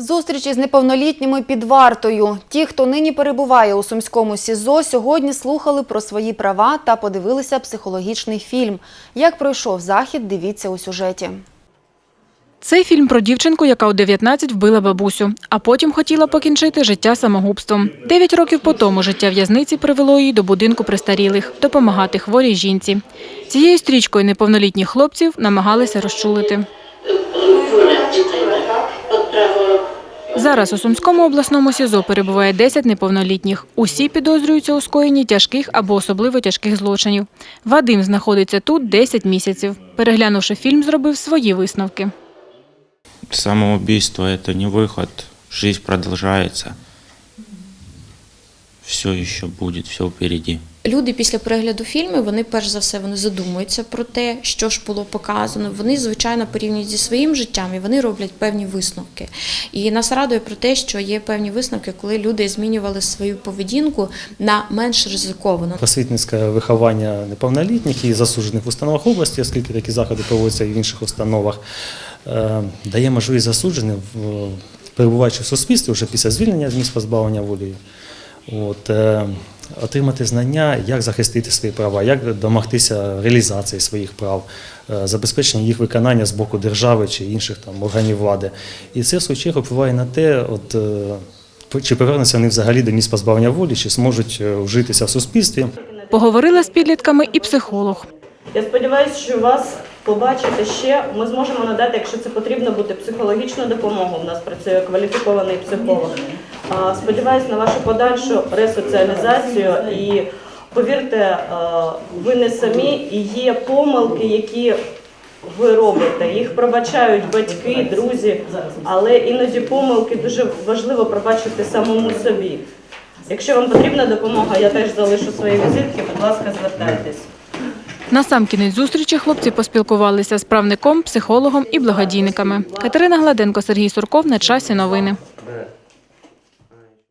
Зустрічі з неповнолітніми під вартою. Ті, хто нині перебуває у сумському СІЗО, сьогодні слухали про свої права та подивилися психологічний фільм. Як пройшов захід, дивіться у сюжеті. Цей фільм про дівчинку, яка у 19 вбила бабусю, а потім хотіла покінчити життя самогубством. Дев'ять років по тому життя в'язниці привело її до будинку престарілих, допомагати хворій жінці. Цією стрічкою неповнолітніх хлопців намагалися розчулити. Зараз у Сумському обласному СІЗО перебуває 10 неповнолітніх. Усі підозрюються у скоєнні тяжких або особливо тяжких злочинів. Вадим знаходиться тут 10 місяців. Переглянувши фільм, зробив свої висновки. Самоубійство – це не вихід. Життя продолжается. Все еще будет, все впереди. Люди після перегляду фільму вони перш за все вони задумуються про те, що ж було показано. Вони звичайно порівнюють зі своїм життям і вони роблять певні висновки. І нас радує про те, що є певні висновки, коли люди змінювали свою поведінку на менш ризиковану. Просвітницьке виховання неповнолітніх і засуджених в установах області, оскільки такі заходи проводяться і в інших установах, е, дає можливість засудженим, в- перебуваючи в суспільстві вже після звільнення з місць позбавлення волі, от, е, отримати знання, як захистити свої права, як домогтися реалізації своїх прав, е, забезпечення їх виконання з боку держави чи інших там органів влади. І це в свою чергу впливає на те, от. е, Чи повернуться вони взагалі до місць позбавлення волі, чи зможуть вжитися в суспільстві? Поговорила з підлітками і психолог. Я сподіваюся, що вас побачити ще. Ми зможемо надати, якщо це потрібно буде, психологічну допомогу. У нас працює кваліфікований психолог. Сподіваюсь на вашу подальшу ресоціалізацію і повірте, ви не самі і є помилки, які ви робите. Їх пробачають батьки, друзі, але іноді помилки дуже важливо пробачити самому собі. Якщо вам потрібна допомога, я теж залишу свої візитки. Будь ласка, звертайтесь. На сам кінець зустрічі хлопці поспілкувалися з правником, психологом і благодійниками. Катерина Гладенко, Сергій Сурков. На часі новини.